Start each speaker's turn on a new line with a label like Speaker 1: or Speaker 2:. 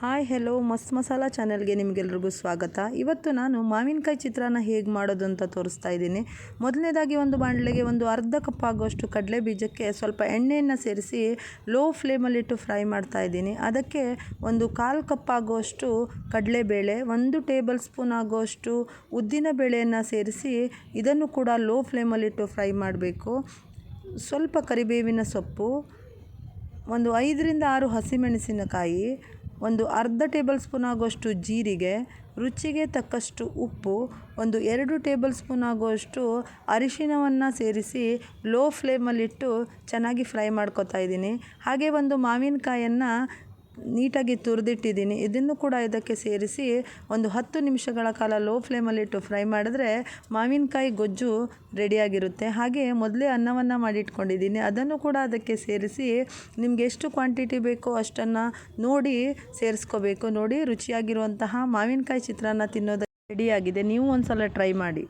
Speaker 1: Hi hello ಮಸ್ತ್ ಮಸಾಲ ಚಾನೆಲ್ಗೆ ನಿಮಗೆಲ್ರಿಗೂ ಸ್ವಾಗತ. ಇವತ್ತು ನಾನು ಮಾವಿನಕಾಯಿ ಚಿತ್ರಾನ್ನ ಹೇಗೆ ಮಾಡೋದು ಅಂತ ತೋರಿಸ್ತಾ ಇದ್ದೀನಿ. ಮೊದಲನೇದಾಗಿ ಒಂದು ಬಾಣಲೆಗೆ ಒಂದು ಅರ್ಧ ಕಪ್ ಆಗುವಷ್ಟು ಕಡಲೆ ಬೀಜಕ್ಕೆ ಸ್ವಲ್ಪ ಎಣ್ಣೆಯನ್ನು ಸೇರಿಸಿ ಲೋ ಫ್ಲೇಮಲ್ಲಿಟ್ಟು ಫ್ರೈ ಮಾಡ್ತಾ ಇದ್ದೀನಿ. ಅದಕ್ಕೆ ಒಂದು ಕಾಲು ಕಪ್ ಆಗುವಷ್ಟು ಕಡಲೆಬೇಳೆ, ಒಂದು ಟೇಬಲ್ ಸ್ಪೂನ್ ಆಗುವಷ್ಟು ಉದ್ದಿನ ಬೇಳೆಯನ್ನು ಸೇರಿಸಿ ಇದನ್ನು ಕೂಡ ಲೋ ಫ್ಲೇಮಲ್ಲಿಟ್ಟು ಫ್ರೈ ಮಾಡಬೇಕು. ಸ್ವಲ್ಪ ಕರಿಬೇವಿನ ಸೊಪ್ಪು, ಒಂದು ಐದರಿಂದ ಆರು ಹಸಿಮೆಣಸಿನಕಾಯಿ ಒಂದು ಅರ್ಧ ಟೇಬಲ್ ಸ್ಪೂನ್ ಆಗುವಷ್ಟು ಜೀರಿಗೆ, ರುಚಿಗೆ ತಕ್ಕಷ್ಟು ಉಪ್ಪು, ಒಂದು ಎರಡು ಟೇಬಲ್ ಸ್ಪೂನ್ ಆಗುವಷ್ಟು ಅರಿಶಿಣವನ್ನು ಸೇರಿಸಿ ಲೋ ಫ್ಲೇಮಲ್ಲಿಟ್ಟು ಚೆನ್ನಾಗಿ ಫ್ರೈ ಮಾಡ್ಕೊತಾ ಇದ್ದೀನಿ. ಹಾಗೆ ಒಂದು ಮಾವಿನಕಾಯನ್ನು ನೀಟಾಗಿ ತುರಿದಿಟ್ಟಿದ್ದೀನಿ. ಇದನ್ನು ಕೂಡ ಇದಕ್ಕೆ ಸೇರಿಸಿ ಒಂದು ಹತ್ತು ನಿಮಿಷಗಳ ಕಾಲ ಲೋ ಫ್ಲೇಮಲ್ಲಿಟ್ಟು ಫ್ರೈ ಮಾಡಿದ್ರೆ ಮಾವಿನಕಾಯಿ ಗೊಜ್ಜು ರೆಡಿಯಾಗಿರುತ್ತೆ. ಹಾಗೆ ಮೊದಲೇ ಅನ್ನವನ್ನು ಮಾಡಿಟ್ಕೊಂಡಿದ್ದೀನಿ. ಅದನ್ನು ಕೂಡ ಅದಕ್ಕೆ ಸೇರಿಸಿ ನಿಮ್ಗೆ ಎಷ್ಟು ಕ್ವಾಂಟಿಟಿ ಬೇಕೋ ಅಷ್ಟನ್ನು ನೋಡಿ ಸೇರಿಸ್ಕೋಬೇಕು. ನೋಡಿ ರುಚಿಯಾಗಿರುವಂತಹ ಮಾವಿನಕಾಯಿ ಚಿತ್ರಾನ್ನ ತಿನ್ನೋದಕ್ಕೆ ರೆಡಿಯಾಗಿದೆ. ನೀವು ಒಂದು ಸಲ ಟ್ರೈ ಮಾಡಿ.